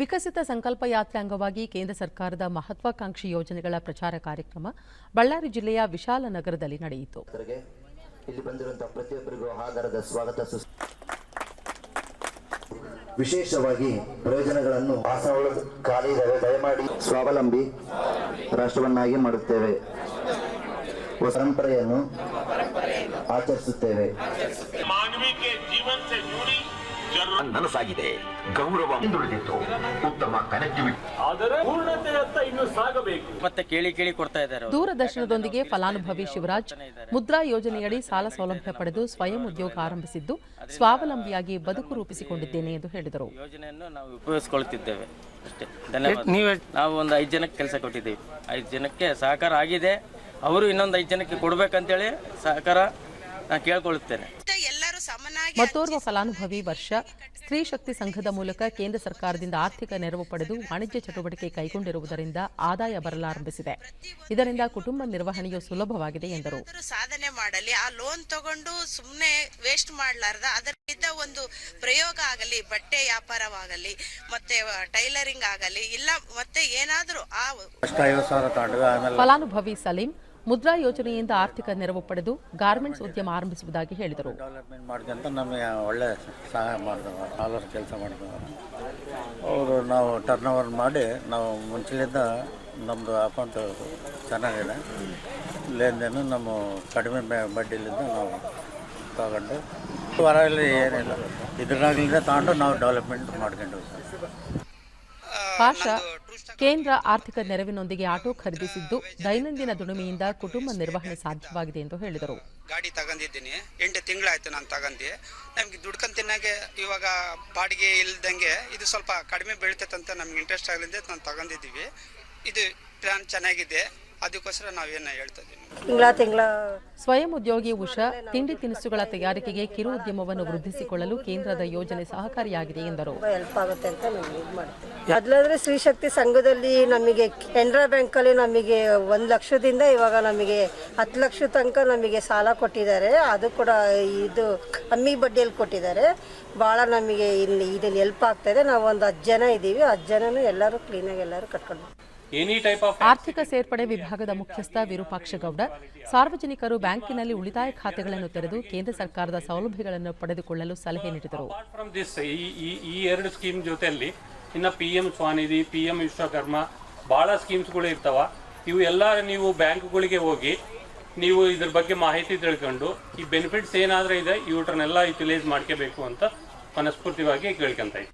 ವಿಕಸಿತ ಸಂಕಲ್ಪ ಯಾತ್ರೆ ಅಂಗವಾಗಿ ಕೇಂದ್ರ ಸರ್ಕಾರದ ಮಹತ್ವಾಕಾಂಕ್ಷಿ ಯೋಜನೆಗಳ ಪ್ರಚಾರ ಕಾರ್ಯಕ್ರಮ ಬಳ್ಳಾರಿ ಜಿಲ್ಲೆಯ ವಿಶಾಲ ನಗರದಲ್ಲಿ ನಡೆಯಿತು. ವಿಶೇಷವಾಗಿ ಪ್ರಯೋಜನಗಳನ್ನು ದಯಮಾಡಿ ಸ್ವಾವಲಂಬಿ ರಾಷ್ಟ್ರವನ್ನಾಗಿ ಮಾಡುತ್ತೇವೆ. ಪರಂಪರೆಯನ್ನು ಆಚರಿಸುತ್ತೇವೆ. ಮಾನವಿಕ ಜೀವನ ನನಸಾಗಿದೆ. ಗೌರವ ಹಿಂದುಳಿದಿತ್ತು ಉತ್ತಮ ಕನೆಕ್ಟಿವಿಟಿ ಆದರೆ ಪೂರ್ಣತೆಯತ್ತ ಇನ್ನು ಸಾಗಬೇಕು. ಮತ್ತೆ ಕೇಳಿ ಕೇಳಿ ಕೊಡ್ತಾ ಇದ್ದಾರೆ ದೂರದರ್ಶನದೊಂದಿಗೆ ಫಲಾನುಭವಿ ಶಿವರಾಜ್ ಮುದ್ರಾ ಯೋಜನೆಯಡಿ ಸಾಲ ಸೌಲಭ್ಯ ಪಡೆದು ಸ್ವಯಂ ಉದ್ಯೋಗ ಆರಂಭಿಸಿದ್ದು ಸ್ವಾವಲಂಬಿಯಾಗಿ ಬದುಕು ರೂಪಿಸಿಕೊಂಡಿದ್ದೇನೆ ಎಂದು ಹೇಳಿದರು. ಯೋಜನೆಯನ್ನು ನಾವು ಉಪಯೋಗಿಸಿಕೊಳ್ಳುತ್ತಿದ್ದೇವೆ ಅಷ್ಟೇ. ಧನ್ಯವಾದ. ನಾವು ಒಂದು ಐದು ಜನಕ್ಕೆ ಕೆಲಸ ಕೊಟ್ಟಿದ್ದೀವಿ. ಐದು ಜನಕ್ಕೆ ಸಹಕಾರ ಆಗಿದೆ. ಅವರು ಇನ್ನೊಂದು ಐದು ಜನಕ್ಕೆ ಕೊಡ್ಬೇಕಂತೇಳಿ ಸಹಕಾರ ನಾನು ಕೇಳ್ಕೊಳ್ಳುತ್ತೇನೆ ಮತ್ತೋರ್ವ ಫಲಾನುಭವಿ ವರ್ಷ. ಸ್ತ್ರೀ ಶಕ್ತಿ ಸಂಘದ ಮೂಲಕ ಕೇಂದ್ರ ಸರ್ಕಾರದಿಂದ ಆರ್ಥಿಕ ನೆರವು ಪಡೆದು ವಾಣಿಜ್ಯ ಚಟುವಟಿಕೆ ಕೈಗೊಂಡಿರುವುದರಿಂದ ಆದಾಯ ಬರಲಾರಂಭಿಸಿದೆ. ಇದರಿಂದ ಕುಟುಂಬ ನಿರ್ವಹಣೆಯು ಸುಲಭವಾಗಿದೆ ಎಂದರು. ಸಾಧನೆ ಮಾಡಲಿ ಆ ಲೋನ್ ತಗೊಂಡು ಸುಮ್ಮನೆ ವೇಸ್ಟ್ ಮಾಡಲಾರ್ದ ಅದರಿಂದ ಒಂದು ಪ್ರಯೋಗ ಆಗಲಿ ಬಟ್ಟೆ ವ್ಯಾಪಾರವಾಗಲಿ ಮತ್ತೆ ಟೈಲರಿಂಗ್ ಆಗಲಿ ಇಲ್ಲ ಮತ್ತೆ ಏನಾದರೂ ಆ ಫಲಾನುಭವಿ ಸಲೀಂ ಮುದ್ರಾ ಯೋಜನೆಯಿಂದ ಆರ್ಥಿಕ ನೆರವು ಪಡೆದು ಗಾರ್ಮೆಂಟ್ಸ್ ಉದ್ಯಮ ಆರಂಭಿಸುವುದಾಗಿ ಹೇಳಿದರು. ಒಳ್ಳೆ ಸಹಾಯ ಮಾಡಿದವರು ಕೆಲಸ ಮಾಡಿದವರು ಅವರು ನಾವು ಟರ್ನ್ ಓವರ್ ಮಾಡಿ, ನಾವು ಮುಂಚೆಲಿಂದ ನಮ್ಮದು ಅಕೌಂಟ್ ಚೆನ್ನಾಗಿದೆ. ಲೇನ್ದೇನು ನಮ್ಮ ಕಡಿಮೆ ಬಡ್ಡಿಲಿಂದ ನಾವು ತಗೊಂಡು ಹೊರಗಲ್ಲಿ ಏನಿಲ್ಲ. ಇದ್ರಾಗಲಿಂದ ತಗೊಂಡು ನಾವು ಡೆವಲಪ್ಮೆಂಟ್ ಮಾಡ್ಕೊಂಡು ಪಾಷಾ ಕೇಂದ್ರ ಆರ್ಥಿಕ ನೆರವಿನೊಂದಿಗೆ ಆಟೋ ಖರೀದಿಸಿದ್ದು ದೈನಂದಿನ ದುಡಿಮೆಯಿಂದ ಕುಟುಂಬ ನಿರ್ವಹಣೆ ಸಾಧ್ಯವಾಗಿದೆ ಎಂದು ಹೇಳಿದರು. ಗಾಡಿ ತಗೊಂಡಿದ್ದೀನಿ. ಎಂಟು ತಿಂಗಳಾಯ್ತು ನಾನು ತಗೊಂಡಿ. ನಮ್ಗೆ ದುಡ್ಕೊಂಡ್ ತಿನ್ನಾಗೆ ಇವಾಗ ಬಾಡಿಗೆ ಇಲ್ದಂಗೆ ಇದು ಸ್ವಲ್ಪ ಕಡಿಮೆ ಬೀಳ್ತೈತಂತ ನಮ್ಗೆ ಇಂಟ್ರೆಸ್ಟ್ ಆಗಲಿಂದ ನಾನು ತಗೊಂಡಿದ್ದೀವಿ. ಇದು ಪ್ಲಾನ್ ಚೆನ್ನಾಗಿದೆ. ಅದಕ್ಕೋಸ್ಕರ ನಾವೇನು ಹೇಳ್ತಾ ಇದ್ದೀವಿ. ತಿಂಗಳ ತಿಂಗಳ ಸ್ವಯಂ ಉದ್ಯೋಗಿ ಉಷಾ ತಿಂಡಿ ತಿನಿಸುಗಳ ತಯಾರಿಕೆಗೆ ಕಿರು ಉದ್ಯಮವನ್ನು ವೃದ್ಧಿಸಿಕೊಳ್ಳಲು ಕೇಂದ್ರದ ಯೋಜನೆ ಸಹಕಾರಿಯಾಗಿದೆ ಎಂದರು. ಹೆಲ್ಪ್ ಆಗುತ್ತೆ ಅಂತ ನಾವು ಇದು ಮಾಡ್ತೀವಿ. ಮೊದಲಾದ್ರೆ ಸ್ತ್ರೀಶಕ್ತಿ ಸಂಘದಲ್ಲಿ ನಮಗೆ ಕೆನರಾ ಬ್ಯಾಂಕಲ್ಲಿ ನಮಗೆ ಒಂದ್ ಲಕ್ಷದಿಂದ ಇವಾಗ ನಮಗೆ ಹತ್ತು ಲಕ್ಷ ತನಕ ನಮಗೆ ಸಾಲ ಕೊಟ್ಟಿದ್ದಾರೆ. ಅದು ಕೂಡ ಇದು ಕಮ್ಮಿ ಬಡ್ಡಿಯಲ್ಲಿ ಕೊಟ್ಟಿದ್ದಾರೆ. ಭಾಳ ನಮಗೆ ಇಲ್ಲಿ ಇದನ್ನ ಹೆಲ್ಪ್ ಆಗ್ತಾ ಇದೆ. ನಾವು ಒಂದು ಹತ್ತು ಜನ ಇದ್ದೀವಿ. ಹತ್ತು ಜನನು ಎಲ್ಲರೂ ಕ್ಲೀನಾಗಿ ಎಲ್ಲರೂ ಕಟ್ಕೊಂಡು ಆರ್ಥಿಕ ಸೇರ್ಪಡೆ ವಿಭಾಗದ ಮುಖ್ಯಸ್ಥ ವಿರೂಪಾಕ್ಷಗೌಡ ಸಾರ್ವಜನಿಕರು ಬ್ಯಾಂಕಿನಲ್ಲಿ ಉಳಿತಾಯ ಖಾತೆಗಳನ್ನು ತೆರೆದು ಕೇಂದ್ರ ಸರ್ಕಾರದ ಸೌಲಭ್ಯಗಳನ್ನು ಪಡೆದುಕೊಳ್ಳಲು ಸಲಹೆ ನೀಡಿದರು. ಈ ಎರಡು ಸ್ಕೀಮ್ ಜೊತೆಯಲ್ಲಿ ಇನ್ನು P M Svanidhi P M Vishwakarma ಭಾಳ ಸ್ಕೀಮ್ಸ್ಗಳು ಇರ್ತಾವ. ಇವು ಎಲ್ಲ ನೀವು ಬ್ಯಾಂಕ್ಗಳಿಗೆ ಹೋಗಿ ನೀವು ಇದ್ರ ಬಗ್ಗೆ ಮಾಹಿತಿ ತಿಳ್ಕೊಂಡು ಈ ಬೆನಿಫಿಟ್ಸ್ ಏನಾದರೂ ಇದೆ ಇವ್ರನ್ನೆಲ್ಲ ಯುಟಿಲೈಸ್ ಮಾಡ್ಕೋಬೇಕು ಅಂತ ಮನಸ್ಫೂರ್ತಿವಾಗಿ ಕೇಳ್ಕೊಂತ ಇದ್ದೀನಿ.